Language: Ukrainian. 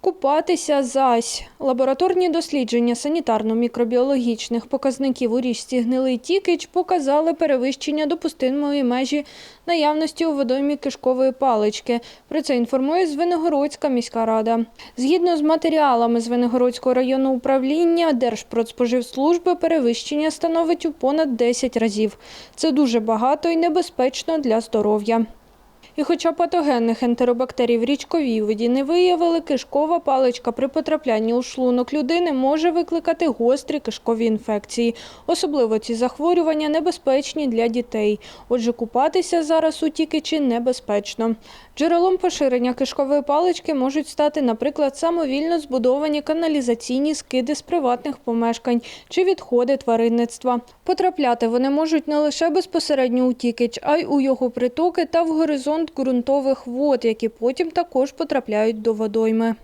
Купатися зась. Лабораторні дослідження санітарно-мікробіологічних показників у річці Гнилий Тікич показали перевищення допустимої межі наявності у водоймі кишкової палички. Про це інформує Звенигородська міська рада. Згідно з матеріалами Звенигородського районного управління Держпродспоживслужби перевищення становить у понад 10 разів. Це дуже багато і небезпечно для здоров'я. І хоча патогенних ентеробактерій в річковій воді не виявили, кишкова паличка при потраплянні у шлунок людини може викликати гострі кишкові інфекції. Особливо ці захворювання небезпечні для дітей. Отже, купатися зараз у тікичі небезпечно. Джерелом поширення кишкової палички можуть стати, наприклад, самовільно збудовані каналізаційні скиди з приватних помешкань чи відходи тваринництва. Потрапляти вони можуть не лише безпосередньо у тікич, а й у його притоки та в горизонт ґрунтових вод, які потім також потрапляють до водойми.